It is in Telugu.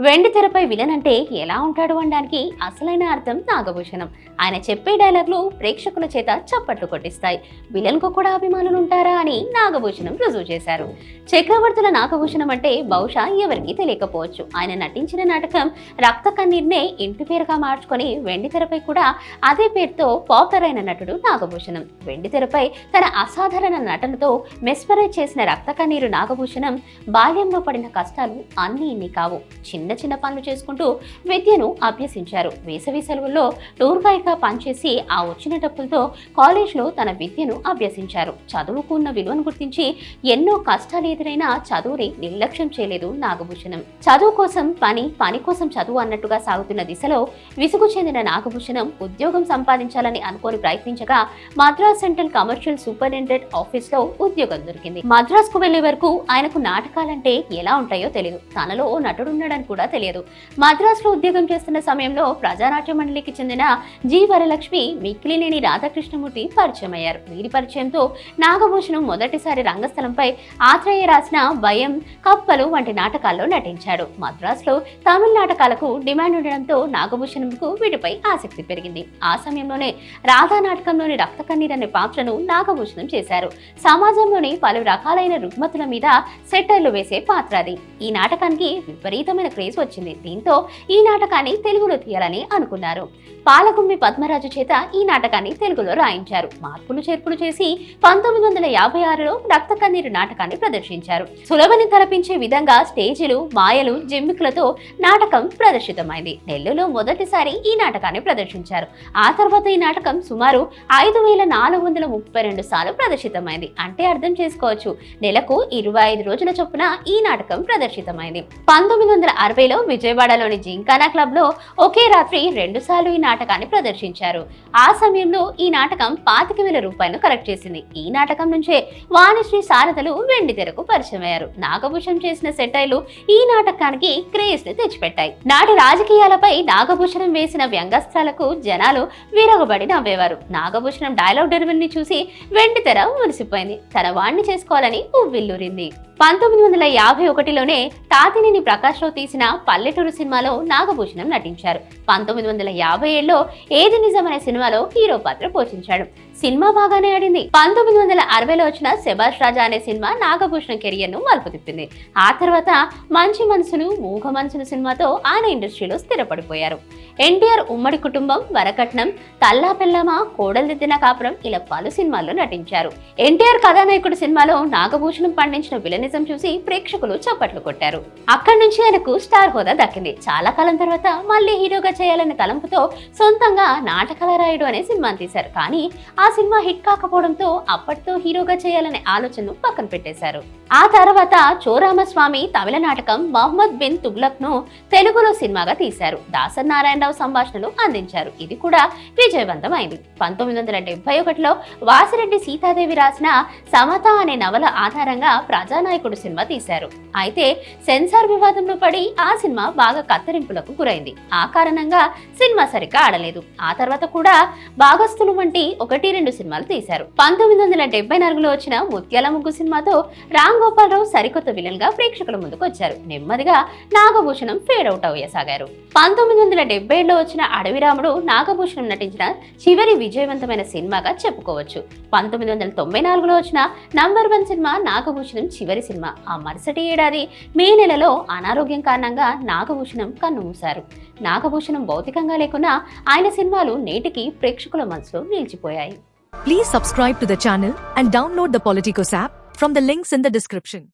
వెండి తెరపై విలన్ అంటే ఎలా ఉంటాడు అనడానికి అసలైన అర్థం నాగభూషణం. ఆయన చెప్పే డైలాగ్లు ప్రేక్షకుల చేత చప్పట్లు కొట్టిస్తాయి. విలన్కు కూడా అభిమానులు ఉంటారా అని నాగభూషణం రుజువు చేశారు. చక్రవర్తుల నాగభూషణం అంటే బహుశా ఎవరికీ తెలియకపోవచ్చు. ఆయన నటించిన నాటకం రక్త కన్నీర్నే ఇంటి పేరుగా మార్చుకొని వెండి తెరపై కూడా అదే పేరుతో పాపులర్ అయిన నటుడు నాగభూషణం. వెండి తెరపై తన అసాధారణ నటనతో మెస్పరైజ్ చేసిన రక్త కన్నీరు నాగభూషణం బాల్యంలో పడిన కష్టాలు అన్నీ ఇన్ని కావు. చిన్న చిన్న పనులు చేసుకుంటూ విద్యను అభ్యసించారు. వేసవి సెలవుల్లో టూర్ గైడ్గా పనిచేసి ఆ వచ్చిన డబ్బులతో కాలేజ్లో తన విద్యను అభ్యసించారు. చదువుకున్న విలువను గుర్తించి ఎన్నో కష్టాలు ఎదురైనా చదువుని నిర్లక్ష్యం చేయలేదు నాగభూషణం. చదువు కోసం పని పని కోసం చదువు అన్నట్టుగా సాగుతున్న దిశలో విసుగు చెందిన నాగభూషణం ఉద్యోగం సంపాదించాలని అనుకోని ప్రయత్నించగా మద్రాస్ సెంట్రల్ కమర్షియల్ సూపరింటెండెంట్ ఆఫీస్లో ఉద్యోగం దొరికింది. మద్రాస్కు వెళ్ళే వరకు ఆయనకు నాటకాలంటే ఎలా ఉంటాయో తెలియదు తనలో ఓ నటుడున్నాడని కూడా తెలియదు. మద్రాసులో ఉద్యోగం చేస్తున్న సమయంలో ప్రజానాట్య మండలికి చెందిన జి వరలక్ష్మి మిక్కిలినేని రాధాకృష్ణమూర్తి పరిచయం అయ్యారు వీరి పరిచయంతో నాగభూషణం మొదటిసారి రంగస్థలంపై ఆత్రేయ రాసిన భయం కప్పలు వంటి నాటకాల్లో నటించాడు. మద్రాసులో తమిళ నాటకాలకు డిమాండ్ ఉండడంతో నాగభూషణంకు వీటిపై ఆసక్తి పెరిగింది. ఆ సమయంలోనే రాధా నాటకంలోని రక్త కన్నీర్ అనే పాత్రను నాగభూషణం చేశారు. సమాజంలోని పలు రకాలైన రుగ్మతుల మీద సెట్టర్లు వేసే పాత్ర అది. ఈ నాటకానికి విపరీతమైన క్రేజ్ వచ్చింది దీంతో ఈ నాటకాన్ని తెలుగులో తీయాలని అనుకున్నారు. పాలగుమ్మి పద్మరాజు చేత ఈ నాటకాన్ని తెలుగులో రాయించారు. మార్పులు చేర్పులు చేసి పంతొమ్మిది వందల యాభై ఆరులో రక్త కన్నీరు నాటకాన్ని ప్రదర్శించారు. సులభని తలపించే విధంగా స్టేజీలు మాయలు జిమ్మికులతో నాటకం ప్రదర్శితమైంది. నెల్లూరులో మొదటిసారి ఈ నాటకాన్ని ప్రదర్శించారు. ఆ తర్వాత ఈ నాటకం సుమారు ఐదు వేల నాలుగు వందల ముప్పై రెండు సార్లు ప్రదర్శితమైంది. అంటే అర్థం చేసుకోవచ్చు. నెలకు ఇరవై ఐదు రోజుల చొప్పున ఈ నాటకం ప్రదర్శితమైంది. పంతొమ్మిది వందల అరవైలో విజయవాడలోని జింకానా క్లబ్లో ఒకే రాత్రి రెండుసార్లు ఈ నాటకాన్ని ప్రదర్శించారు. ఆ సమయంలో ఈ నాటకం పాతిక వేల రూపాయలు కలెక్ట్ చేసింది. ఈ నాటకం నుంచే వాణిశ్రీ శారదలు వెండి తెరకు పరిచయం అయ్యారు నాగభూషణం చేసిన సెటైలు ఈ నాటకానికి క్రేజ్ని తెచ్చిపెట్టాయి. నాటి రాజకీయాలపై నాగభూషణం వేసిన వ్యంగస్త్రాలకు జనాలు విరగబడి నవ్వేవారు. నాగభూషణం డైలాగ్ డెలివరీని చూసి వెండి తెర మురిసిపోయింది. తన వాణ్ణి చేసుకోవాలని ఉవ్విల్లూరింది. పంతొమ్మిది వందల యాభై ఒకటిలోనే తాతినేని ప్రకాశ్రావు తీసిన పల్లెటూరు సినిమాలో నాగభూషణం నటించారు. పంతొమ్మిది వందల యాభై ఏడులో ఏది నిజం అనే సినిమాలో హీరో పాత్ర పోషించాడు. సినిమా బాగానే ఆడింది. పంతొమ్మిది వందల అరవైలో వచ్చిన శభాష్ రాజా అనే సినిమా నాగభూషణం కెరియర్ను మలుపు తిప్పింది ఆ తర్వాత మంచి మనసులు మూగ మనసులు సినిమాతో ఆయన ఇండస్ట్రీలో స్థిరపడిపోయారు. ఎన్టీఆర్ ఉమ్మడి కుటుంబం వరకట్నం తల్లా పెల్లమ కోడలిదిన కాపురం ఇలా పలు సినిమాల్లో నటించారు. ఎన్టీఆర్ కథానాయకుడు సినిమాలో నాగభూషణం పండించిన విలనిజం చూసి ప్రేక్షకులు చప్పట్లు కొట్టారు. అక్కడి నుంచి ఆయనకు స్టార్ హోదా దక్కింది. చాలా కాలం తర్వాత మళ్ళీ హీరోగా చేయాలనే తలంపుతో సొంతంగా నాటకాల రాయుడు అనే సినిమాని తీశారు. కానీ ఆ సినిమా హిట్ కాకపోవడంతో అప్పటితో హీరోగా చేయాలనే ఆలోచనను పక్కన పెట్టేశారు. ఆ తర్వాత చోరామస్వామి తమిళ నాటకం మహమ్మద్ బిన్ తుగ్లక్ను తెలుగులో సినిమాగా తీశారు. దాసర్ నారాయణరావు సంభాషణలు అందించారు. ఇది కూడా విజయవంతమైంది. పంతొమ్మిది వందల డెబ్బై ఒకటిలో వాసిరెడ్డి సీతాదేవి రాసిన సమత అనే నవల ఆధారంగా ప్రజానాయకుడు సినిమా తీశారు. అయితే సెన్సార్ వివాదంలో పడి ఆ సినిమా బాగా కత్తిరింపులకు గురైంది. ఆ కారణంగా సినిమా సరిగ్గా ఆడలేదు. ఆ తర్వాత కూడా భాగస్థులు వంటి ఒకటి రెండు సినిమాలు తీశారు. పంతొమ్మిది వందల డెబ్బై నాలుగులో వచ్చిన ముత్యాల ముగ్గు సినిమాతో రామ్ గోపాలరావు సరికొత్త విలన్గా ప్రేక్షకుల ముందుకు వచ్చారు. నెమ్మదిగా నాగభూషణం ఫేడ్ అవుట్ అయ్యసాగారు పంతొమ్మిది వందల డెబ్బైలో వచ్చిన అడవిరాముడు నాగభూషణం నటించిన చివరి విజయవంతమైన సినిమాగా చెప్పుకోవచ్చు. పంతొమ్మిది వందల తొంభై నాలుగులో వచ్చిన నంబర్ వన్ సినిమా నాగభూషణం చివరి సినిమా. ఆ మరుసటి ఏడాది మే నెలలో అనారోగ్యం కారణంగా సినిమాగా నాగభూషణం కన్నుమూశారు నాగభూషణం భౌతికంగా లేకున్నా ఆయన సినిమాలు నేటికి ప్రేక్షకుల మనసులో నిలిచిపోయాయి. Please subscribe to the channel and download the Politico app from the links in the description